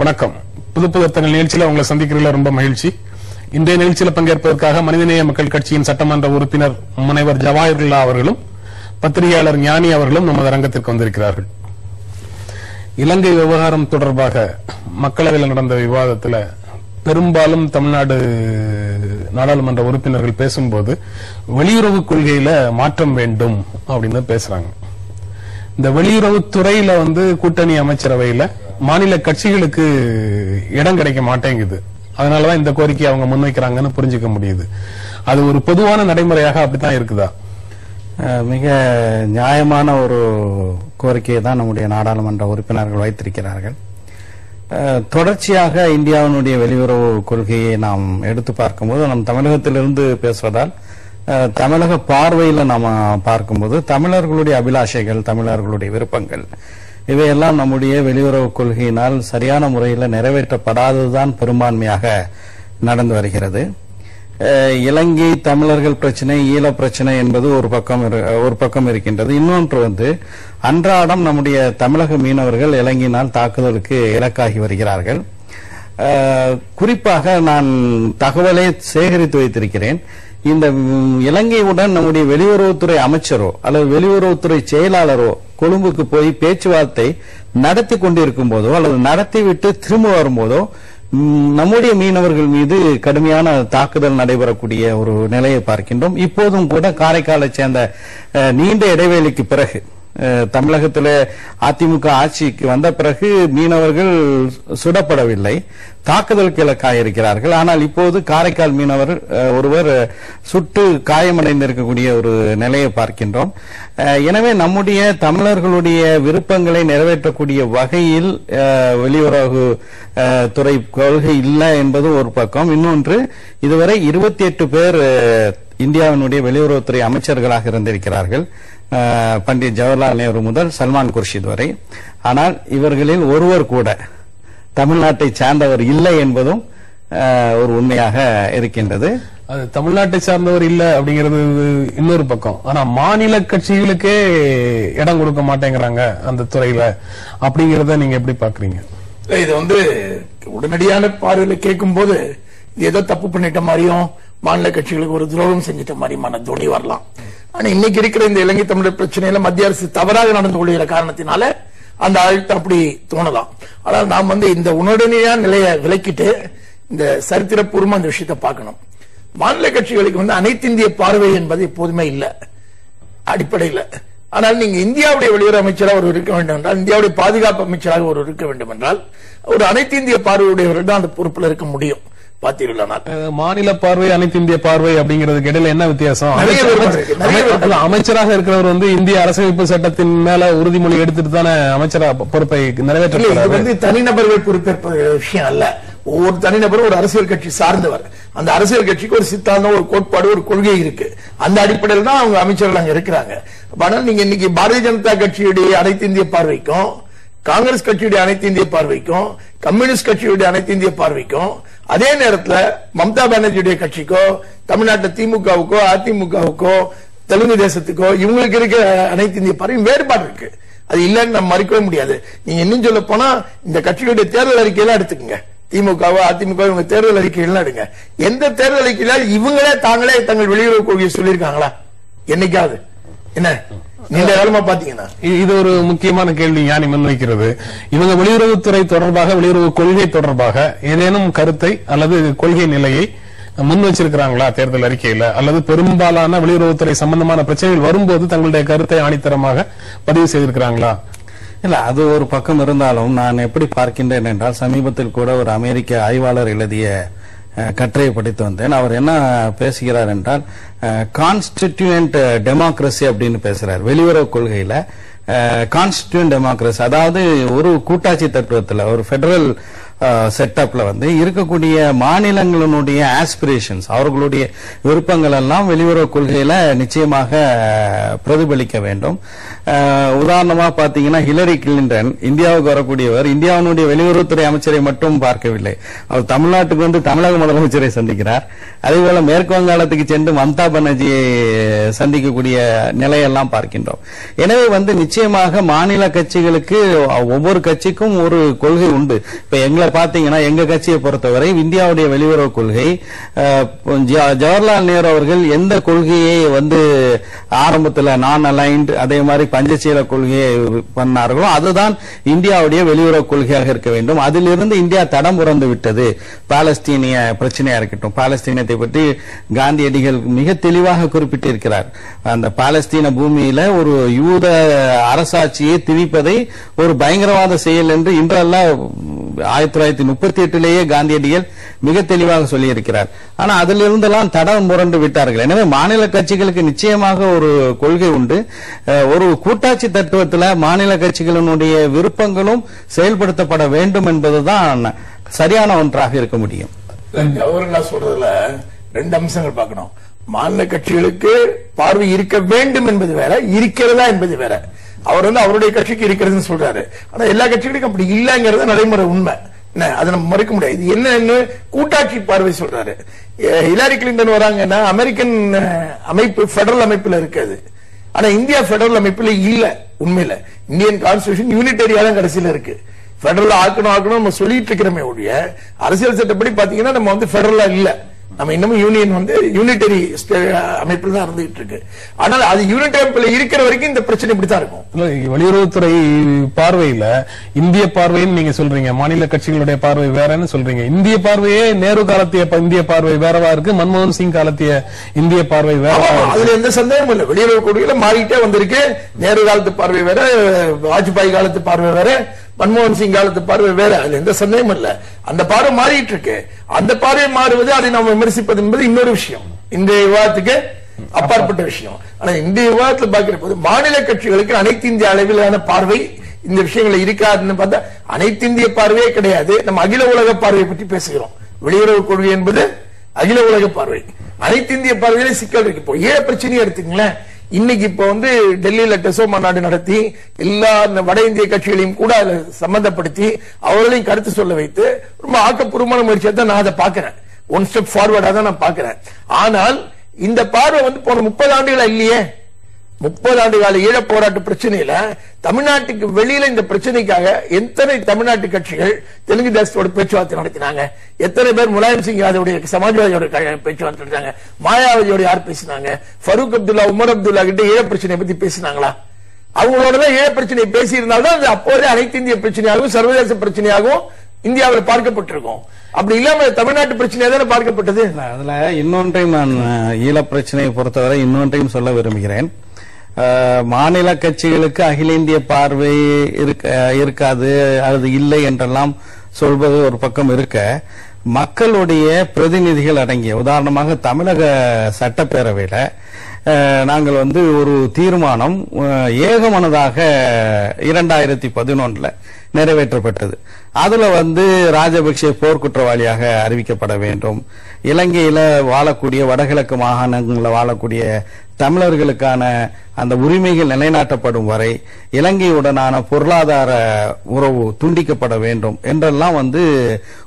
வணக்கம். புது புதத்தங்கள் நிகழ்ச்சியில உங்களை சந்திக்கிறதுல ரொம்ப மகிழ்ச்சி. இன்றைய நிகழ்ச்சியில் பங்கேற்பதற்காக மனிதநேய மக்கள் கட்சியின் சட்டமன்ற உறுப்பினர் முனைவர் ஜவாஹிருல்லா அவர்களும் பத்திரிகையாளர் ஞானி அவர்களும் நமது அரங்கத்திற்கு வந்திருக்கிறார்கள். இலங்கை விவகாரம் தொடர்பாக மக்களவையில் நடந்த விவாதத்துல பெரும்பாலும் தமிழ்நாடு நாடாளுமன்ற உறுப்பினர்கள் பேசும்போது வெளியுறவு கொள்கையில மாற்றம் வேண்டும் அப்படின்னு பேசுறாங்க. இந்த வெளியுறவுத்துறையில வந்து கூட்டணி அமைச்சரவையில மாநில கட்சிகளுக்கு இடம் கிடைக்க மாட்டேங்குது. அதனாலதான் இந்த கோரிக்கையை அவங்க முன்வைக்கிறாங்கன்னு புரிஞ்சுக்க முடியுது. அது ஒரு பொதுவான நடைமுறையாக அப்படித்தான் இருக்குதா? மிக நியாயமான ஒரு கோரிக்கையை தான் நம்முடைய நாடாளுமன்ற உறுப்பினர்கள் வைத்திருக்கிறார்கள். தொடர்ச்சியாக இந்தியாவினுடைய வெளியுறவு கொள்கையை நாம் எடுத்து பார்க்கும்போது நம் தமிழகத்திலிருந்து பேசுவதால் தமிழக பார்வையில் நாம் பார்க்கும்போது தமிழர்களுடைய அபிலாஷைகள் தமிழர்களுடைய விருப்பங்கள் இவையெல்லாம் நம்முடைய வெளியுறவு கொள்கையினால் சரியான முறையில் நிறைவேற்றப்படாததுதான் பெரும்பான்மையாக நடந்து வருகிறது. இலங்கை தமிழர்கள் பிரச்சனை ஈழ பிரச்சனை என்பது ஒரு பக்கம் இரு- ஒரு பக்கம் இருக்கின்றது. இன்னொன்று வந்து அன்றாடம் நம்முடைய தமிழக மீனவர்கள் இலங்கையினால் தாக்குதலுக்கு இலக்காகி வருகிறார்கள். குறிப்பாக நான் தகவலை சேகரித்து வைத்திருக்கிறேன். இந்த இலங்கையுடன் நம்முடைய வெளியுறவுத்துறை அமைச்சரோ அல்லது வெளியுறவுத்துறை செயலாளரோ கொழும்புக்கு போய் பேச்சுவார்த்தை நடத்தி கொண்டிருக்கும் போதோ அல்லது நடத்திவிட்டு திரும்ப வரும்போதோ ம், நம்முடைய மீனவர்கள் மீது கடுமையான தாக்குதல் நடைபெறக்கூடிய ஒரு நிலையை பார்க்கின்றோம். இப்போதும் கூட காரைக்காலை சேர்ந்த அஹ், நீண்ட இடைவேளைக்கு பிறகு தமிழகத்தில் அதிமுக ஆட்சிக்கு வந்த பிறகு மீனவர்கள் சுடப்படவில்லை. தாக்குதலுக்கு இலக்காயிருக்கிறார்கள் ஆனால் இப்போது காரைக்கால் மீனவர் ஒருவர் சுட்டு காயமடைந்திருக்கக்கூடிய ஒரு நிலையை பார்க்கின்றோம். எனவே நம்முடைய தமிழர்களுடைய விருப்பங்களை நிறைவேற்றக்கூடிய வகையில் வெளியுறவு துறை கொள்கை இல்லை என்பது ஒரு பக்கம். இன்னொன்று இதுவரை இருபத்தி எட்டு பேர் இந்தியாவினுடைய வெளியுறவுத்துறை அமைச்சர்களாக இருந்திருக்கிறார்கள். பண்டிட் ஜவஹர்லால் நேரு முதல் சல்மான் குர்ஷித் வரை. ஆனால் இவர்களில் ஒருவர் கூட தமிழ்நாட்டை சார்ந்தவர் இல்லை என்பதும் அஹ், ஒரு உண்மையாக இருக்கின்றது. அது தமிழ்நாட்டை சார்ந்தவர் இல்ல அப்படிங்கிறது இன்னொரு பக்கம். ஆனா மாநில கட்சிகளுக்கே இடம் கொடுக்க மாட்டேங்கிறாங்க அந்த துறையில. அப்படிங்கறத நீங்க எப்படி பாக்குறீங்க இது வந்து உடனடியான பார்வையில கேட்கும் போது இது ஏதோ தப்பு பண்ணிட்ட மாதிரியும் மாநில கட்சிகளுக்கு ஒரு துரோகம் செஞ்சிட்ட மாதிரியுமான துணி வரலாம். ஆனா இன்னைக்கு இருக்கிற இந்த இலங்கை தமிழர் பிரச்சனையில மத்திய அரசு தவறாக நடந்து கொள்கிற காரணத்தினால அந்த அழுத்தம் அப்படி தோணலாம். ஆனால் நாம் வந்து இந்த உடனடியான நிலையை விலக்கிட்டு இந்த சரித்திரபூர்வமா அந்த விஷயத்தை பார்க்கணும். மாநில கட்சிகளுக்கு வந்து அனைத்து இந்திய பார்வை என்பது எப்போதுமே இல்லை. அடிப்படையில். ஆனால் நீங்க இந்தியாவுடைய வெளியுறவு அமைச்சராக ஒரு இருக்க வேண்டும் என்றால் இந்தியாவுடைய பாதுகாப்பு அமைச்சராக ஒரு இருக்க வேண்டும் என்றால் ஒரு அனைத்து இந்திய பார்வையுடையவர்கள் தான் அந்த பொறுப்பில் இருக்க முடியும். மாநில பார்வை அனைத்து இந்திய பார்வை அப்படிங்கிறதுக்கு இடையில என்ன வித்தியாசம்? அமைச்சராக இருக்கிறவர் வந்து இந்திய அரசமைப்பு சட்டத்தின் மேல உறுதிமொழி எடுத்துட்டு தானே அமைச்சரா பொறுப்பை நிறைவேற்ற வந்து தனிநபர்கள் பொறுப்பேற்பது விஷயம் அல்ல. ஒவ்வொரு தனிநபரும் ஒரு அரசியல் கட்சி சார்ந்தவர். அந்த அரசியல் கட்சிக்கு ஒரு சித்தாந்தம் ஒரு கோட்பாடு ஒரு கொள்கை இருக்கு. அந்த அடிப்படையில் தான் அவங்க அமைச்சர்கள் அங்க இருக்கிறாங்க. ஆனால் நீங்க இன்னைக்கு பாரதிய ஜனதா கட்சியுடைய அனைத்து இந்திய பார்வைக்கும் காங்கிரஸ் கட்சியுடைய அனைத்து இந்திய பார்வைக்கும் கம்யூனிஸ்ட் கட்சியுடைய அனைத்து இந்திய பார்வைக்கும் அதே நேரத்துல மம்தா பானர்ஜியுடைய கட்சிக்கோ தமிழ்நாட்டில் திமுகவுக்கோ அதிமுகவுக்கோ தெலுங்கு தேசத்துக்கோ இவங்களுக்கு இருக்க அனைத்து இந்திய பார்வையும் வேறுபாடு இருக்கு. அது இல்லைன்னு நம்ம மறுக்கவே முடியாது. நீங்க இன்னும் சொல்ல போனா இந்த கட்சிகளுடைய தேர்தல் அறிக்கையெல்லாம் எடுத்துக்கங்க. திமுகவோ அதிமுக இவங்க தேர்தல் அறிக்கைகள்லாம் எடுங்க. எந்த தேர்தல் அறிக்கையில இவங்களே தாங்களே தங்கள் வெளியுறவு கொள்கையை சொல்லியிருக்காங்களா? என்னைக்காவது. என்ன? நீண்ட காலமா பாத்தீங்கன்னா? இது ஒரு முக்கியமான கேள்வி ஞானி முன்வைக்கிறது. இவங்க வெளியுறவுத்துறை தொடர்பாக வெளியுறவு கொள்கை தொடர்பாக ஏதேனும் கருத்தை அல்லது கொள்கை நிலையை முன் வச்சிருக்கிறாங்களா தேர்தல் அறிக்கையில? அல்லது பெரும்பாலான வெளியுறவுத்துறை சம்பந்தமான பிரச்சனைகள் வரும்போது தங்களுடைய கருத்தை ஆணித்தரமாக பதிவு செய்திருக்கிறாங்களா? இல்ல அது ஒரு பக்கம் இருந்தாலும் நான் எப்படி பார்க்கின்றேன் என்றால் சமீபத்தில் கூட ஒரு அமெரிக்க ஆய்வாளர் எழுதிய கட்டுரையை படித்து வந்தேன். அவர் என்ன பேசுகிறார் என்றால் கான்ஸ்டிடியூண்ட் டெமோக்ரஸி அப்படின்னு பேசுறார். வெளியுறவு கொள்கையில கான்ஸ்டிடியூண்ட் டெமோக்ரஸி அதாவது ஒரு கூட்டாட்சி தத்துவத்தில் ஒரு ஃபெடரல் செட்டப்ல வந்து இருக்கக்கூடிய மாநிலங்களினுடைய ஆஸ்பிரேஷன்ஸ் அவர்களுடைய விருப்பங்கள் எல்லாம் வெளியுறவு கொள்கையில நிச்சயமாக பிரதிபலிக்க வேண்டும். உதாரணமா பாத்தீங்கன்னா ஹிலரி கிளின்டன் இந்தியாவுக்கு வரக்கூடியவர் இந்தியாவினுடைய வெளியுறவுத்துறை அமைச்சரை மட்டும் பார்க்கவில்லை. அவர் தமிழ்நாட்டுக்கு வந்து தமிழக முதலமைச்சரை சந்திக்கிறார். அதே போல மேற்கு வங்காளத்துக்கு சென்று மம்தா பானர்ஜியை சந்திக்கக்கூடிய நிலையெல்லாம் பார்க்கின்றோம். எனவே வந்து நிச்சயமாக மாநில கட்சிகளுக்கு ஒவ்வொரு கட்சிக்கும் ஒரு கொள்கை உண்டு. இப்ப எங்களை பாத்தீங்கன்னா எங்க கட்சியை பொறுத்தவரை இந்தியாவுடைய வெளியுறவு கொள்கை ஜவஹர்லால் நேரு அவர்கள் எந்த கொள்கையை வந்து ஆரம்பத்தில் நான் அலைன்ட் அதே மாதிரி பஞ்சசீல கொள்கையை பண்ணார்களோ அதுதான் இந்தியாவுடைய வெளியுறவு கொள்கையாக இருக்க வேண்டும். அதிலிருந்து இந்தியா தடம் புறந்து விட்டது. பாலஸ்தீனிய பிரச்சனையா இருக்கட்டும் பாலஸ்தீனத்தை பற்றி காந்தியடிகள் மிக தெளிவாக குறிப்பிட்டிருக்கிறார். அந்த பாலஸ்தீன பூமியில ஒரு யூத அரசாட்சியை திணிப்பதை ஒரு பயங்கரவாத செயல் என்று இன்றெல்லாம் ஆயிரத்தி தொள்ளாயிரத்தி முப்பத்தி எட்டிலேயே காந்தியடிகள் மிக தெளிவாக சொல்லியிருக்கிறார். ஆனா அதிலிருந்தெல்லாம் தடம் முரண்டு விட்டார்கள். எனவே மாநில கட்சிகளுக்கு நிச்சயமாக ஒரு கொள்கை உண்டு. ஒரு கூட்டாட்சி தத்துவத்தில் மாநில கட்சிகளினுடைய விருப்பங்களும் செயல்படுத்தப்பட வேண்டும் என்பதுதான் சரியான ஒன்றாக இருக்க முடியும். சொல்றதுல? ரெண்டு அம்சங்கள் பார்க்கணும். மாநில கட்சிகளுக்கு பார்வை இருக்க வேண்டும் என்பது வேற இருக்கிறதா என்பது வேற. அவர் வந்து அவருடைய கட்சிக்கு இருக்கிறதுன்னு சொல்றாரு. ஆனா எல்லா கட்சிகளுக்கும் அப்படி இல்லங்கிறது நடைமுறை உண்மை. என்ன அதை நம்ம மறுக்க முடியாது. இது என்னன்னு கூட்டாட்சி பார்வை சொல்றாரு. ஹிலாரி கிளின்டன் வராங்கன்னா அமெரிக்கன் அமைப்பு பெடரல் அமைப்புல இருக்காது. ஆனா இந்தியா பெடரல் அமைப்புல இல்ல உண்மையில. இந்தியன் கான்ஸ்டியூஷன் யூனிட்டரியா தான் கடைசியில இருக்கு. பெடரல் ஆக்கணும் ஆக்கணும் நம்ம சொல்லிட்டு இருக்கிறோமே ஒழிய அரசியல் சட்டப்படி பாத்தீங்கன்னா நம்ம வந்து பெடரலா இல்ல. நம்ம இன்னமும் யூனியன் வந்து யூனிட்டரி அமைப்பில் தான் இருந்துகிட்டு இருக்கு. ஆனால் அது யூனிட் அமைப்பில் இருக்கிற வரைக்கும் இந்த பிரச்சனை இப்படித்தான் இருக்கும். வெளியுறவுத்துறை பார்வையில இந்திய பார்வைன்னு நீங்க சொல்றீங்க மாநில கட்சிகளுடைய பார்வை வேறன்னு சொல்றீங்க. இந்திய பார்வையே நேரு காலத்திய இந்திய பார்வை வேறவா இருக்கு மன்மோகன் சிங் காலத்திய இந்திய பார்வை இருக்கு? அதுல எந்த சந்தேகமும் இல்ல. வெளியுறவு கொள்கையில மாறிட்டே வந்திருக்கு. நேரு காலத்து பார்வை வேற வாஜ்பாய் காலத்து பார்வை வேற. மன்மோகன் சிங் காலத்து பார்வை வேற. அதுல எந்த சந்தேகம் இல்ல. அந்த பார்வை மாறிட்டு இருக்கு. அந்த பார்வை மாறுவது அதை நாம் விமர்சிப்பது என்பது இன்னொரு விஷயம். இன்றைய விவாதத்துக்கு அப்பாற்பட்ட விஷயம். ஆனா இன்றைய விவாதத்தில் பார்க்கிற போது மாநில கட்சிகளுக்கு அனைத்து இந்திய அளவிலான பார்வை இந்த விஷயங்கள் இருக்காதுன்னு பார்த்தா அனைத்து இந்திய பார்வையே கிடையாது. நம்ம அகில உலக பார்வையை பற்றி பேசுகிறோம். வெளியுறவு கொள்கை என்பது அகில உலக பார்வை. அனைத்து இந்திய பார்வையில சிக்கல் இருக்கு. இப்போ ஏழை பிரச்சனையை எடுத்துங்களேன் இன்னைக்கு இப்ப வந்து டெல்லியில டெசோ மாநாடு நடத்தி எல்லா இந்த வட இந்திய கட்சிகளையும் கூட அதுல சம்பந்தப்படுத்தி அவர்களையும் கருத்து சொல்ல வைத்து ரொம்ப ஆக்கப்பூர்வமான முயற்சியை தான் நான் அதை பாக்குறேன் ஒன் ஸ்டெப் ஃபார்வர்டா தான் நான் பாக்குறேன் ஆனால் இந்த பார்வை வந்து போன முப்பது ஆண்டுகளா இல்லையே? முப்பது ஆண்டு கால ஈழ போராட்ட பிரச்சனையில தமிழ்நாட்டுக்கு வெளியில இந்த பிரச்சனைக்காக எத்தனை தமிழ்நாட்டு கட்சிகள் தெலுங்கு தேசத்தோட பேச்சுவார்த்தை நடத்தினாங்க? எத்தனை பேர் முலாயம் சிங் யாதவுடைய சமாஜ்வாதியோட பேச்சுவார்த்தை நடத்தாங்க மாயாவதியோட யார் பேசினாங்க? ஃபரூக் அப்துல்லா உமர் அப்துல்லா கிட்ட ஈழ பிரச்சனையை பத்தி பேசினாங்களா? அவங்களோட தான் ஈழ பிரச்சனையை பேசியிருந்தால்தான் அது அப்போதே அனைத்து இந்திய பிரச்சனையாகவும் சர்வதேச பிரச்சனையாகவும் இந்தியாவில் பார்க்கப்பட்டிருக்கும். அப்படி இல்லாம தமிழ்நாட்டு பிரச்சனையா தானே பார்க்கப்பட்டது? அதுல இன்னொன்றையும் நான் ஈழ ஈழப் பிரச்சனையை பொறுத்தவரை இன்னொன்றையும் சொல்ல விரும்புகிறேன். மாநில கட்சிகளுக்கு அகில இந்திய பார்வை இருக்க இருக்காது அது இல்லை என்றெல்லாம் சொல்வது ஒரு பக்கம் இருக்க மக்களுடைய பிரதிநிதிகள் அடங்கிய உதாரணமாக தமிழக சட்டப்பேரவையில் நாங்கள் வந்து ஒரு தீர்மானம் ஏகமனதாக இரண்டாயிரத்தி பதினொன்றில் நிறைவேற்றப்பட்டது. அதுல வந்து ராஜபக்சே போர்க்குற்றவாளியாக அறிவிக்கப்பட வேண்டும். இலங்கையில வாழக்கூடிய வடகிழக்கு மாகாணங்களில் வாழக்கூடிய தமிழர்களுக்கான அந்த உரிமைகள் நிலைநாட்டப்படும் வரை இலங்கையுடனான பொருளாதார உறவு துண்டிக்கப்பட வேண்டும் என்றெல்லாம் வந்து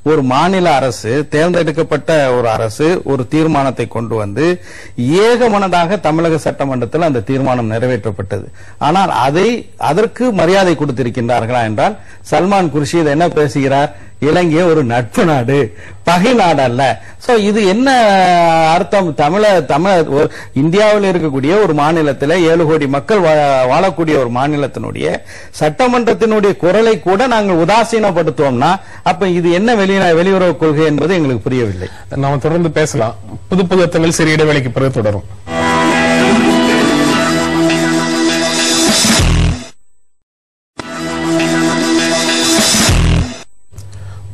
ஒரு மாநில அரசு தேர்ந்தெடுக்கப்பட்ட ஒரு அரசு ஒரு தீர்மானத்தை கொண்டு வந்து ஏகமனதாக தமிழக சட்டமன்றத்தில் அந்த தீர்மானம் நிறைவேற்றப்பட்டது. ஆனால் அதை அதற்கு மரியாதை கொடுத்திருக்கின்றார்களா என்றால் சல்மான் குர்ஷித் என்ன பேசுகிறார்? இலங்கை ஒரு நட்பு நாடு பகை நாடு அல்ல சோ இது என்ன அர்த்தம்? தமிழ தமிழ இந்தியாவில் இருக்கக்கூடிய ஒரு மாநிலத்தில் ஏழு கோடி மக்கள் வா- வாழக்கூடிய ஒரு மாநிலத்தினுடைய சட்டமன்றத்தினுடைய குரலை கூட நாங்கள் உதாசீனப்படுத்துவோம்னா அப்ப இது என்ன வெளியின வெளியுறவு கொள்கை என்பது எங்களுக்கு புரியவில்லை. நாம தொடர்ந்து பேசலாம். புது புது அர்த்தங்கள் சிறிய இடைவேளைக்கு பிறகு தொடரும்.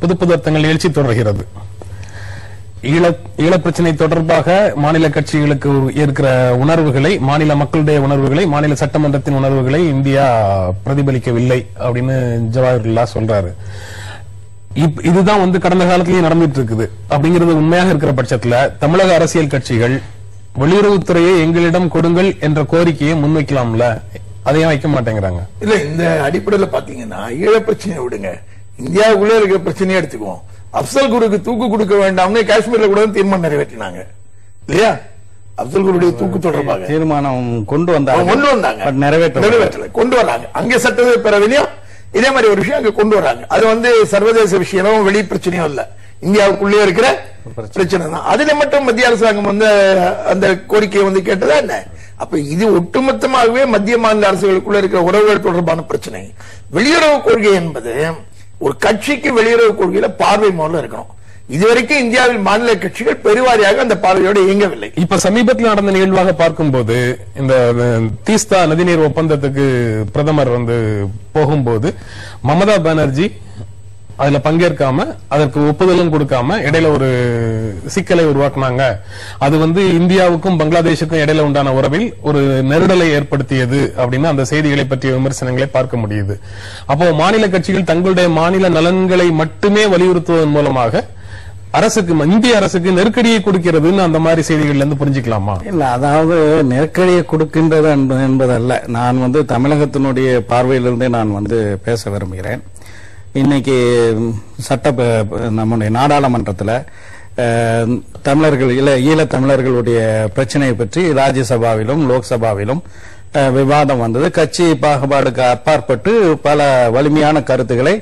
புது புது அர்த்தங்கள் தொடர்கிறது. ஈழ ஈழ பிரச்சனை தொடர்பாக மாநில கட்சிகளுக்கு இருக்கிற உணர்வுகளை மாநில மக்களுடைய உணர்வுகளை மாநில சட்டமன்றத்தின் உணர்வுகளை இந்தியா பிரதிபலிக்கவில்லை அப்படின்னு ஜவஹர்லா சொல்றாரு. இப்- இதுதான் வந்து கடந்த காலத்திலேயே நடந்துட்டு இருக்குது. அப்படிங்கிறது உண்மையாக இருக்கிற பட்சத்துல தமிழக அரசியல் கட்சிகள் வெளியுறவுத்துறையை எங்களிடம் கொடுங்கள் என்ற கோரிக்கையை முன்வைக்கலாம்ல? அதையும் வைக்க மாட்டேங்கிறாங்க. இல்ல இந்த அடிப்படையில பாத்தீங்கன்னா ஈழ பிரச்சனையை விடுங்க. இந்தியாவுக்குள்ள இருக்கிற பிரச்சனையை எடுத்துக்குவோம். அப்சல் குருக்கு தூக்கு கொடுக்க வேண்டாம்னு காஷ்மீர்ல கூட தீர்மானம் நிறைவேற்றினாங்க. இல்லையா? அப்சல் குருடைய தூக்கு தொடர்பாக. தீர்மானம் கொண்டு வந்தாங்க. கொண்டு வந்தாங்க. நிறைவேற்ற நிறைவேற்றல. கொண்டு வராங்க. அங்க சட்டப்பேரவையிலும் இதே மாதிரி ஒரு விஷயம் அங்க கொண்டு வராங்க. அது வந்து சர்வதேச விஷயமும் வெளி பிரச்சனையும் இல்ல. இந்தியாவுக்குள்ளே இருக்கிற பிரச்சனை தான். அதுல மட்டும் மத்திய அரசாங்கம் வந்து அந்த கோரிக்கையை வந்து கேட்டதா என்ன? அப்ப இது ஒட்டுமொத்தமாகவே மத்திய மாநில அரசுகளுக்குள்ள இருக்கிற உறவுகள் தொடர்பான பிரச்சனை. வெளியுறவு கொள்கை என்பது ஒரு கட்சிக்கு வெளியுறவு கொள்கையில பார்வை முதல்ல இருக்கணும். இதுவரைக்கும் இந்தியாவில் மாநில கட்சிகள் பெருவாரியாக அந்த பார்வையோடு இயங்கவில்லை. இப்ப சமீபத்தில் நடந்த நிகழ்வாக பார்க்கும்போது இந்த தீஸ்தா நதிநீர் ஒப்பந்தத்துக்கு பிரதமர் வந்து போகும்போது மமதா பானர்ஜி அதுல பங்கேற்காம அதற்கு ஒப்புதலும் கொடுக்காம இடையில ஒரு சிக்கலை உருவாக்குனாங்க. அது வந்து இந்தியாவுக்கும் பங்களாதேஷுக்கும் இடையில உண்டான உறவில் ஒரு நெருடலை ஏற்படுத்தியது அப்படின்னு அந்த செய்திகளை பற்றிய விமர்சனங்களை பார்க்க முடியுது. அப்போ மாநில கட்சிகள் தங்களுடைய மாநில நலன்களை மட்டுமே வலியுறுத்துவதன் மூலமாக அரசுக்கு இந்திய அரசுக்கு நெருக்கடியை கொடுக்கிறதுன்னு அந்த மாதிரி செய்திகள்ல இருந்து புரிஞ்சுக்கலாமா? இல்ல அதாவது நெருக்கடியை கொடுக்கின்றது என்பதல்ல. நான் வந்து தமிழகத்தினுடைய பார்வையிலிருந்தே நான் வந்து பேச விரும்புகிறேன். இன்னைக்கு சட்ட நம்முடைய நாடாளுமன்றத்தில் தமிழர்கள் இல்ல ஈழ தமிழர்களுடைய பிரச்சனையை பற்றி ராஜ்யசபாவிலும் லோக்சபாவிலும் விவாதம் வந்தது. கட்சி பாகுபாடுக்கு அப்பாற்பட்டு பல வலிமையான கருத்துக்களை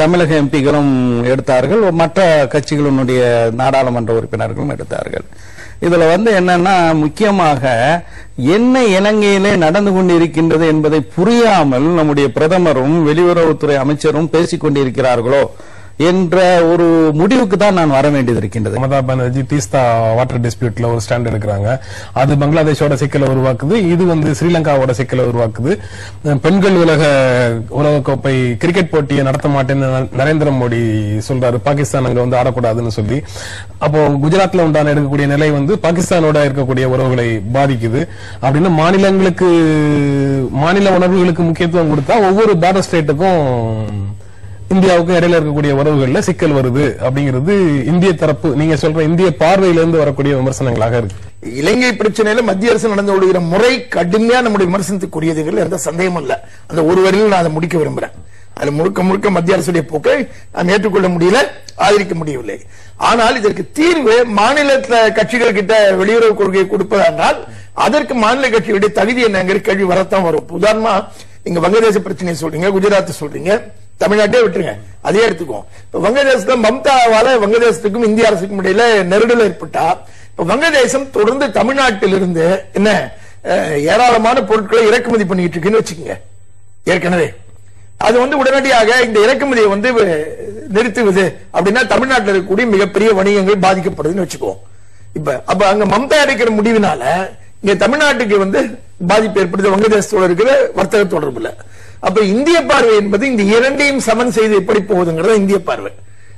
தமிழக எம்பிகளும் எடுத்தார்கள். மற்ற கட்சிகளினுடைய நாடாளுமன்ற உறுப்பினர்களும் எடுத்தார்கள். இதுல வந்து என்னன்னா முக்கியமாக என்ன இலங்கையிலே நடந்து கொண்டிருக்கின்றது என்பதை புரியாமல் நம்முடைய பிரதமரும் வெளியுறவுத்துறை அமைச்சரும் பேசிக் கொண்டிருக்கிறார்களோ? என்ற ஒரு முடிவுக்கு தான் நான் வர வேண்டியது இருக்கின்றது. மமதா பானர்ஜி தீஸ்தா வாட்டர் டிஸ்பியூட்ல ஒரு ஸ்டாண்ட் எடுக்கிறாங்க. அது பங்களாதேஷோட சிக்கலை உருவாக்குது இது வந்து ஸ்ரீலங்காவோட சிக்கலை உருவாக்குது. பெண்கள் உலக உலகக்கோப்பை கிரிக்கெட் போட்டியை நடத்த மாட்டேன்னு ந- நரேந்திர மோடி சொல்றாரு. பாகிஸ்தான் அங்க வந்து ஆடக்கூடாதுன்னு சொல்லி. அப்போ குஜராத்ல உண்டான எடுக்கக்கூடிய நிலை வந்து பாகிஸ்தானோட இருக்கக்கூடிய உறவுகளை பாதிக்குது. அப்படின்னு மாநிலங்களுக்கு மாநில உணர்வுகளுக்கு முக்கியத்துவம் கொடுத்தா ஒவ்வொரு பார்டர் ஸ்டேட்டுக்கும் இந்தியாவுக்கும் இடையில இருக்கக்கூடிய உறவுகள்ல சிக்கல் வருது அப்படிங்கிறது இந்திய தரப்பு நீங்க சொல்ற இந்திய பார்வையிலிருந்து வரக்கூடிய விமர்சனங்களாக இருக்கு. இலங்கை பிரச்சனையில மத்திய அரசு நடந்து கொள்கிற முறை கடுமையா நம்முடைய விமர்சனத்துக்குரியதுகள் எந்த சந்தேகமும் இல்ல. அந்த ஒரு வரையில் நான் அதை முடிக்க விரும்புறேன். அது முழுக்க முழுக்க மத்திய அரசுடைய போக்கை நான் ஏற்றுக்கொள்ள முடியல ஆதரிக்க முடியவில்லை. ஆனால் இதற்கு தீர்வு மாநிலத்துல கட்சிகள் கிட்ட வெளியுறவு கொள்கையை கொடுப்பதானால் அதற்கு மாநில கட்சிகளுடைய தகுதி என்னங்கிற கேள்வி வரத்தான் வரும். உதாரணமா நீங்க வங்கதேச பிரச்சனையை சொல்றீங்க குஜராத் சொல்றீங்க தமிழ்நாட்டே விட்டுருங்க. அதே எடுத்துக்குவோம் இப்ப வங்கதேசத்துல மம்தாவால வங்கதேசத்துக்கும் இந்திய அரசுக்கும் இடையில நெருடல் ஏற்பட்டா இப்ப வங்கதேசம் தொடர்ந்து தமிழ்நாட்டிலிருந்து என்ன ஏராளமான பொருட்களை இறக்குமதி பண்ணிட்டு இருக்குன்னு வச்சுக்கோங்க. ஏற்கனவே. அது வந்து உடனடியாக இந்த இறக்குமதியை வந்து நிறுத்துவது அப்படின்னா தமிழ்நாட்டில் இருக்கக்கூடிய மிகப்பெரிய வணிகங்கள் பாதிக்கப்படுதுன்னு வச்சுக்குவோம் இப்ப அப்ப அங்க மம்தா எடுக்கிற முடிவினால இங்க தமிழ்நாட்டுக்கு வந்து பாதிப்பு ஏற்படுது வங்கதேசத்தோட இருக்கிற வர்த்தக தொடர்புல. அப்ப இந்திய பார்வை என்பது இந்த இரண்டையும் சமன் செய்து எப்படி போகுதுங்கிறது இந்திய பார்வை.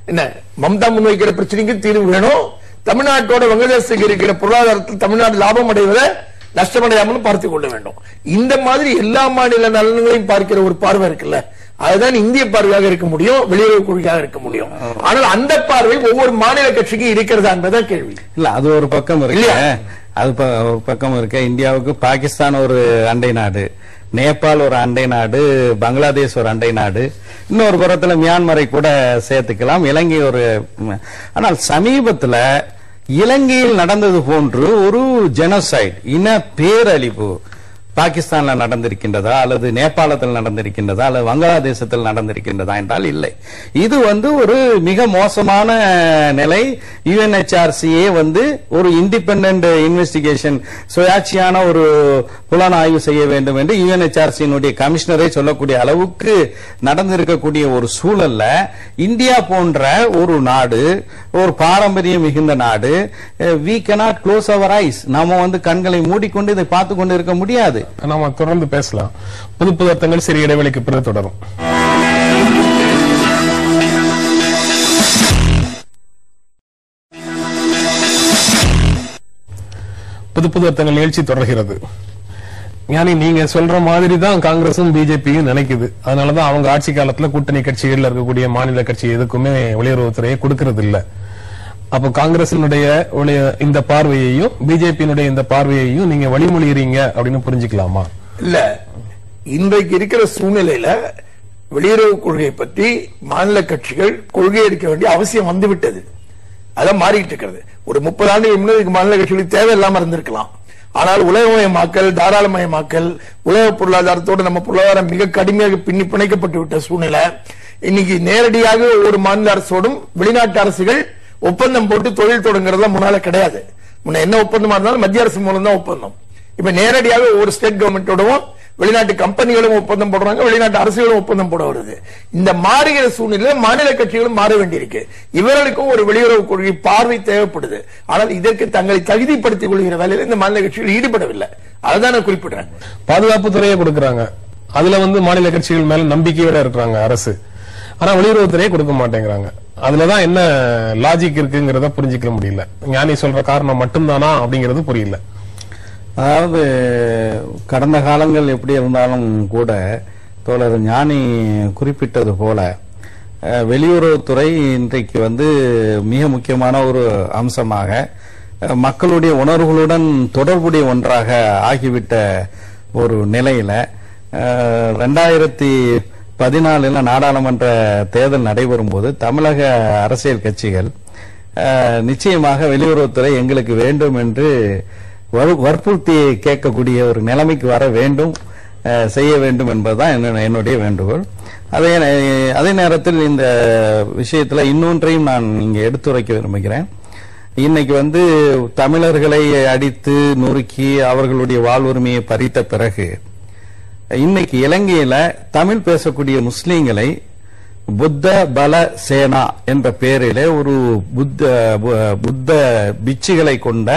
என்ன? மம்தா முன்வைக்கிற பிரச்சனைக்கு தீர்வு வேணும். தமிழ்நாட்டோட வங்கதேசத்துக்கு இருக்கிற பொருளாதாரத்தில் தமிழ்நாடு லாபம் அடைவதை நஷ்டமடையாமல் பார்த்துக் கொள்ள வேண்டும். இந்த மாதிரி எல்லா மாநில நலன்களையும் பார்க்கிற ஒரு பார்வை இருக்குல்ல? அதுதான் இந்திய பார்வையாக இருக்க முடியும் வெளியுறவு கொள்கையாக இருக்க முடியும். ஆனால் அந்த பார்வை ஒவ்வொரு மாநில கட்சிக்கும் இருக்கிறதா என்பதுதான் கேள்வி. இல்ல அது ஒரு பக்கம் இருக்கு? அது ஒரு பக்கம் இருக்கு. இந்தியாவுக்கு பாகிஸ்தான் ஒரு அண்டை நாடு. நேபாள் ஒரு அண்டை நாடு பங்களாதேஷ் ஒரு அண்டை நாடு இன்னொரு புறத்துல மியான்மரை கூட சேர்த்துக்கலாம். இலங்கை ஒரு ஆனால் சமீபத்துல இலங்கையில் நடந்தது போன்று ஒரு ஜெனசைட் இன பேரழிவு பாகிஸ்தான்ல நடந்திருக்கின்றதா அல்லது நேபாளத்தில் நடந்திருக்கின்றதா அல்லது வங்காளதேசத்தில் நடந்திருக்கின்றதா என்றால் இல்லை. இது வந்து ஒரு மிக மோசமான நிலை. யுஎன்ஹெச்ஆர்சியே வந்து ஒரு இண்டிபெண்ட் இன்வெஸ்டிகேஷன் சுயாட்சியான ஒரு புலனாய்வு செய்ய வேண்டும் என்று யுஎன்ஹெச்ஆர்சியினுடைய கமிஷனரை சொல்லக்கூடிய அளவுக்கு நடந்திருக்கக்கூடிய ஒரு சூழல்ல இந்தியா போன்ற ஒரு நாடு ஒரு பாரம்பரியம் மிகுந்த நாடு we cannot close our eyes நாம வந்து கண்களை மூடிக்கொண்டு இதை பார்த்து கொண்டு இருக்க முடியாது. நாம தொடர்ந்து பேசலாம். புது புது அர்த்தங்கள் சிறிய இடைவெளிக்கு பிறகு தொடரும். புது புது அர்த்தங்கள் நிகழ்ச்சி தொடர்கிறது. ஞானி நீங்க சொல்ற மாதிரி தான் காங்கிரசும் பிஜேபியும் நினைக்குது. அதனாலதான் அவங்க ஆட்சி காலத்துல கூட்டணி கட்சிகள்ல இருக்கக்கூடிய மாநில கட்சி எதுக்குமே வெளியுறவுத்துறையை கொடுக்கறது இல்ல அப்போ காங்கிரசினுடைய இந்த பார்வையையும் பிஜேபியினுடைய இந்த பார்வையையும் நீங்க வழிமொழியறீங்க அப்படின்னு புரிஞ்சுக்கலாமா? இல்ல. இன்றைக்கு இருக்கிற சூழ்நிலையில வெளியுறவு கொள்கையை பற்றி மாநில கட்சிகள் கொள்கை எடுக்க வேண்டிய அவசியம் வந்துவிட்டது. அதான் மாறிட்டு இருக்கிறது. ஒரு முப்பது ஆண்டுகள் முன்னாடி மாநில கட்சிகளுக்கு தேவையில்லாம இருந்திருக்கலாம். ஆனால் உலகமயமாக்கல் தாராளமயமாக்கல் உலக பொருளாதாரத்தோடு நம்ம பொருளாதாரம் மிக கடுமையாக பின்னி பிணைக்கப்பட்டு விட்ட சூழ்நிலை. இன்னைக்கு நேரடியாக ஒரு மாநில அரசோடும் வெளிநாட்டு அரசுகள் ஒப்பந்தம் போட்டு தொழில் தொடங்குறதுலாம் முன்னால கிடையாது. முன்ன என்ன ஒப்பந்தமா இருந்தாலும் மத்திய அரசு மூலம் தான் ஒப்பந்தம். இப்ப நேரடியாக ஒரு ஸ்டேட் கவர்மெண்டோடவும் வெளிநாட்டு கம்பெனிகளும் ஒப்பந்தம் போடுறாங்க வெளிநாட்டு அரசுகளும் ஒப்பந்தம் போட வருது. இந்த மாறுகிற சூழ்நிலையில் மாநில கட்சிகளும் மாற வேண்டியிருக்கு. இவர்களுக்கும் ஒரு வெளியுறவு கொள்கை பார்வை தேவைப்படுது. ஆனால் இதற்கு தங்களை தகுதிப்படுத்திக் கொள்கிற வேலையில் இந்த மாநில கட்சிகள் ஈடுபடவில்லை. அதுதான் நான் குறிப்பிடுறேன். பாதுகாப்பு துறையை கொடுக்கறாங்க. அதுல வந்து மாநில கட்சிகள் மேல நம்பிக்கையோட இருக்கிறாங்க அரசு. ஆனா வெளியுறவுத்துறையை கொடுக்க மாட்டேங்கிறாங்க. அதுலதான் என்ன லாஜிக் இருக்குங்கிறத புரிஞ்சுக்க முடியல. ஞானி சொல்ற காரணம் மட்டும்தானா அப்படிங்கிறது புரியல. அதாவது கடந்த காலங்கள் எப்படி இருந்தாலும் கூட தோழர் ஞானி குறிப்பிட்டது போல வெளியுறவுத்துறை இன்றைக்கு வந்து மிக முக்கியமான ஒரு அம்சமாக மக்களுடைய உணர்வுகளுடன் தொடர்புடைய ஒன்றாக ஆகிவிட்ட ஒரு நிலையில ரெண்டாயிரத்தி பதினாலுல நாடாளுமன்ற தேர்தல் நடைபெறும் போது தமிழக அரசியல் கட்சிகள் நிச்சயமாக வெளியுறவுத்துறை எங்களுக்கு வேண்டும் என்று வறு- வற்புறுத்தி கேட்கக்கூடிய ஒரு நிலைமைக்கு வர வேண்டும் செய்ய வேண்டும் என்பதுதான் என்னுடைய வேண்டுகோள். அதே நே- அதே நேரத்தில் இந்த விஷயத்தில் இன்னொன்றையும் நான் இங்கே எடுத்துரைக்க விரும்புகிறேன். இன்னைக்கு வந்து தமிழர்களை அடித்து நொறுக்கி அவர்களுடைய வாழ்வுரிமையை பறித்த பிறகு இன்னைக்கு இலங்கையில தமிழ் பேசக்கூடிய முஸ்லீம்களை புத்த பல சேனா என்ற பெயரில ஒரு புத்த புத்த பிச்சுகளை கொண்ட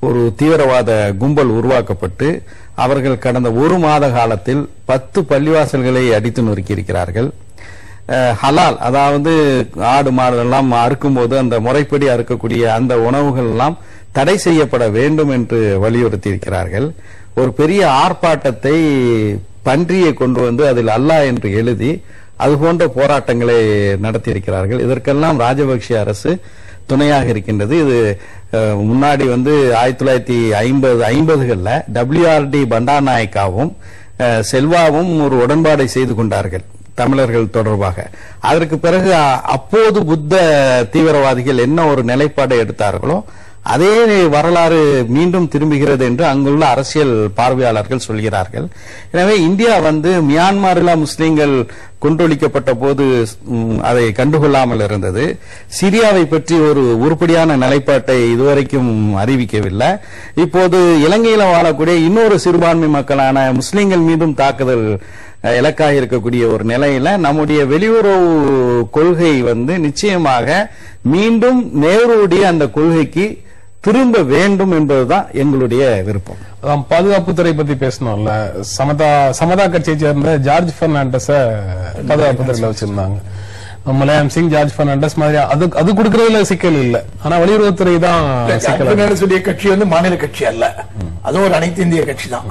ஒரு தீவிரவாத கும்பல் உருவாக்கப்பட்டு அவர்கள் கடந்த ஒரு மாத காலத்தில் பத்து பள்ளிவாசல்களை அடித்து நொறுக்கியிருக்கிறார்கள். ஹலால் அதாவது ஆடு மாடு எல்லாம் அறுக்கும்போது அந்த முறைப்படி அறுக்கக்கூடிய அந்த உணவுகள் எல்லாம் தடை செய்யப்பட வேண்டும் என்று வலியுறுத்தி இருக்கிறார்கள் ஒரு பெரிய ஆர்ப்பாட்டத்தை பன்றியை கொண்டு வந்து அதில் அல்லாஹ் என்று எழுதி அது போன்ற போராட்டங்களை நடத்தியிருக்கிறார்கள். இதற்கெல்லாம் ராஜபக்சே அரசு துணையாக இருக்கின்றது. இது முன்னாடி வந்து ஆயிரத்தி தொள்ளாயிரத்தி ஐம்பது ஐம்பதுகளில் டபிள்யூஆர்டி பண்டாநாயக்காவும் அஹ், செல்வாவும் ஒரு உடன்பாடை செய்து கொண்டார்கள் தமிழர்கள் தொடர்பாக. அதற்கு பிறகு அப்போது புத்த தீவிரவாதிகள் என்ன ஒரு நிலைப்பாடை எடுத்தார்களோ அதே வரலாறு மீண்டும் திரும்புகிறது என்று அங்குள்ள அரசியல் பார்வையாளர்கள் சொல்கிறார்கள். எனவே இந்தியா வந்து மியான்மரில் முஸ்லீம்கள் கொன்றொழிக்கப்பட்ட போது அதை கண்டுகொள்ளாமல் இருந்தது. சிரியாவை பற்றி ஒரு உருப்படியான நிலைப்பாட்டை இதுவரைக்கும் அறிவிக்கவில்லை. இப்போது இலங்கையில் வாழக்கூடிய இன்னொரு சிறுபான்மை மக்களான முஸ்லீம்கள் மீண்டும் தாக்குதல் இலக்காக இருக்கக்கூடிய ஒரு நிலையில நம்முடைய வெளியுறவு கொள்கை வந்து நிச்சயமாக மீண்டும் நேருடைய அந்த கொள்கைக்கு திரும்ப வேண்டும் என்பதுதான் எங்களுடைய விருப்பம். அதான் பாதுகாப்புத்துறை பத்தி பேசணும்ல. சமதா சமதா கட்சியை சேர்ந்த ஜார்ஜ் பெர்னாண்டஸ பாதுகாப்புத்துறையில வச்சிருந்தாங்க. முலாயம் சிங் ஜார்ஜ் பெர்னாண்டஸ் மாதிரி அது அது கொடுக்கறதுல சிக்கல் இல்ல. ஆனா வெளியுறவுத்துறை தான் கட்சி வந்து மாநில கட்சி அல்ல. அதுவும் ஒரு அனைத்து இந்திய கட்சி தான்.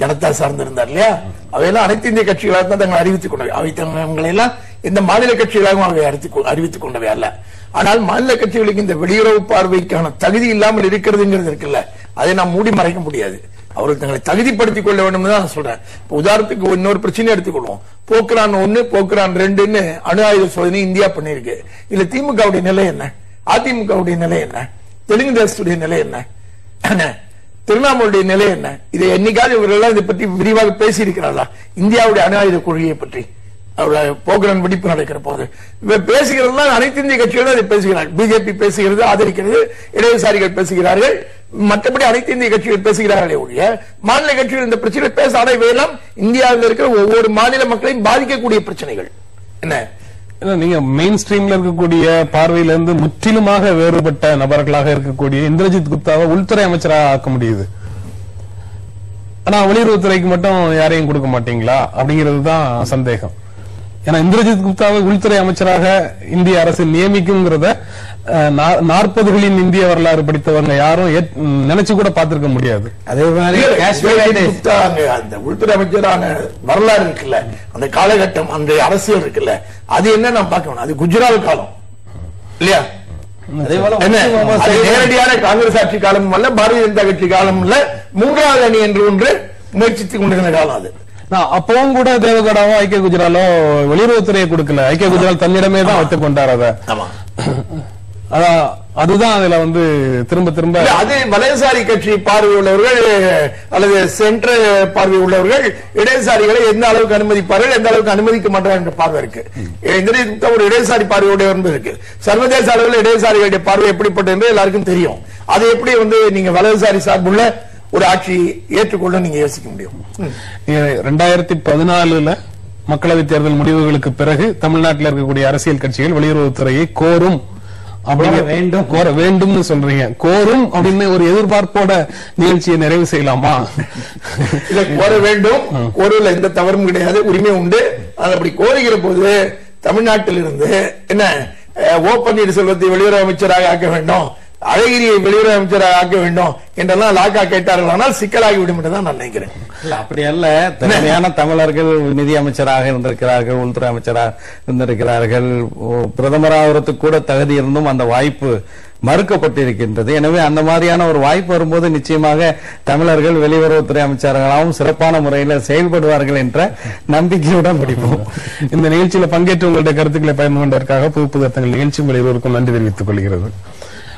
ஜனதா சார்ந்திருந்தார் இல்லையா? அவையெல்லாம் அனைத்து இந்திய கட்சிகளாக தான் தங்களை அறிவித்துக் கொண்டவை அவை தங்களை எல்லாம் இந்த மாநில கட்சிகளாகவும் அவை அறிவித்துக் அறிவித்துக் கொண்டவை அல்ல. ஆனால் மாநில கட்சிகளுக்கு இந்த வெளியுறவு பார்வைக்கான தகுதி இல்லாமல் இருக்கிறதுங்கிறது இருக்குல்ல. அதை நாம் மூடி மறைக்க முடியாது. அவர்கள் தங்களை தகுதிப்படுத்திக் கொள்ள வேண்டும் தான் நான் சொல்றேன். இப்ப உதாரணத்துக்கு இன்னொரு பிரச்சனை எடுத்துக்கொள்வோம். போக்ரான் ஒண்ணு போக்ரான் ரெண்டுன்னு அணு ஆயுத சோதனை இந்தியா பண்ணிருக்கு இதுல திமுகவுடைய நிலை என்ன? அதிமுகவுடைய நிலை என்ன? தெலுங்கு தேசத்துடைய நிலை என்ன? திருவண்ணாமலையுடைய நிலை என்ன? இதை என்னைக்காவது இவர்கள் எல்லாம் இதை பற்றி விரிவாக பேசி இந்தியாவுடைய அணு ஆயுத கொள்கையை பற்றி. அவருடைய வெடிப்பு நடக்கிற போது. பேசுகிறது பேசுகிறதெல்லாம் அனைத்து இந்திய கட்சிகளும் அதை பேசுகிறார்கள். பிஜேபி பேசுகிறது ஆதரிக்கிறது இடதுசாரிகள் பேசுகிறார்கள். மற்றபடி அனைத்து இந்திய கட்சிகள் பேசுகிறார்களே ஒழிய மாநில கட்சிகள் இந்த பிரச்சனை பேச ஆனா இந்தியாவில் இருக்கிற ஒவ்வொரு மாநில மக்களையும் பாதிக்கக்கூடிய பிரச்சனைகள். என்ன? நீங்க மெயின் ஸ்ட்ரீம்ல இருக்கக்கூடிய பார்வையில இருந்து முற்றிலுமாக வேறுபட்ட நபர்களாக இருக்கக்கூடிய இந்திரஜித் குப்தாவை உள்துறை அமைச்சராக ஆக்க முடியுது. ஆனா வெளியுறவுத்துறைக்கு மட்டும் யாரையும் கொடுக்க மாட்டீங்களா? அப்படிங்கிறது தான் சந்தேகம். ஏன்னா இந்திரஜித் குப்தாவை உள்துறை அமைச்சராக இந்திய அரசு நியமிக்குங்கிறத நாற்பதுகளின் இந்திய வரலாறு படித்தவங்க யாரும் நினைச்சு கூட பார்த்திருக்க முடியாது. அதே மாதிரி அந்த உள்துறை அமைச்சரான வரலாறு இருக்குல்ல அந்த காலகட்டம் அந்த அரசியல் இருக்குல்ல அது என்ன நான் பார்க்கணும் அது குஜராத் காலம். இல்லையா? நேரடியான காங்கிரஸ் ஆட்சி காலம் அல்ல பாரதிய ஜனதா கட்சி காலம் இல்ல மூன்றாவது அணி என்று ஒன்று முயற்சித்துக் கொண்டிருந்த காலம் அது. அப்பவும் கூட தேவகடாவோ ஐக்கிய குஜராலோ வெளியுறவுத்துறையை கொடுக்கல. ஐக்கிய குஜரால் தன்னிடமே தான் வைத்துக் கொண்டார் அதை அதுதான் அதுல வந்து திரும்ப திரும்ப அது வலதுசாரி கட்சி பார்வை உள்ளவர்கள் அல்லது சென்ற பார்வை உள்ளவர்கள் இடதுசாரிகளை எந்த அளவுக்கு அனுமதிப்பார்கள் எந்த அளவுக்கு அனுமதிக்க மாட்டார்கள் என்ற பார்வை இருக்கு. இந்த ஒரு இடதுசாரி பார்வை உடையவர் என்பது இருக்கு. சர்வதேச அளவில் இடதுசாரிகளுடைய பார்வை எப்படிப்பட்டது என்று எல்லாருக்கும் தெரியும். அது எப்படி வந்து நீங்க வலதுசாரி சார்புள்ள ஒரு ஆட்சி ஏற்றுக்கொள்ள நீங்க யோசிக்க முடியும். ரெண்டாயிரத்தி பதினாலுல மக்களவைத் தேர்தல் முடிவுகளுக்கு பிறகு தமிழ்நாட்டில் இருக்கக்கூடிய அரசியல் கட்சிகள் வெளியுறவுத்துறையை கோரும் வேண்டும். கோர வேண்டும்னு சொல்றீங்க. கோரும் அப்படின்னு ஒரு எதிர்பார்ப்போட நிகழ்ச்சியை நிறைவு செய்யலாமா? இதை கோர வேண்டும். கோருல எந்த தவறும் கிடையாது. உரிமை உண்டு. அது அப்படி கோருகிற போது தமிழ்நாட்டில் இருந்து என்ன ஓ பன்னீர்செல்வத்தை வெளியுறவு அமைச்சராக ஆக்க வேண்டும். அழகிரியை வெளியுறவு அமைச்சராக ஆக்க வேண்டும் என்றெல்லாம் லாக்கா கேட்டார்கள். ஆனால் சிக்கலாகி விடும் என்று தான் நான் நினைக்கிறேன். அப்படி அல்ல. திறமையான தமிழர்கள் நிதி அமைச்சராக இருந்திருக்கிறார்கள் உள்துறை அமைச்சராக இருந்திருக்கிறார்கள். பிரதமராகிறதுக்கு கூட தகுதி இருந்தும் அந்த வாய்ப்பு மறுக்கப்பட்டிருக்கின்றது. எனவே அந்த மாதிரியான ஒரு வாய்ப்பு வரும்போது நிச்சயமாக தமிழர்கள் வெளியுறவுத்துறை அமைச்சர்களாகவும் சிறப்பான முறையில் செயல்படுவார்கள் என்ற நம்பிக்கையுடன் படிப்போம். இந்த நிகழ்ச்சியில பங்கேற்று உங்களுடைய கருத்துக்களை பகிர்ந்து கொண்டதற்காக புது புது நிகழ்ச்சி உங்கள் இருவருக்கும் நன்றி தெரிவித்துக் கொள்கிறது.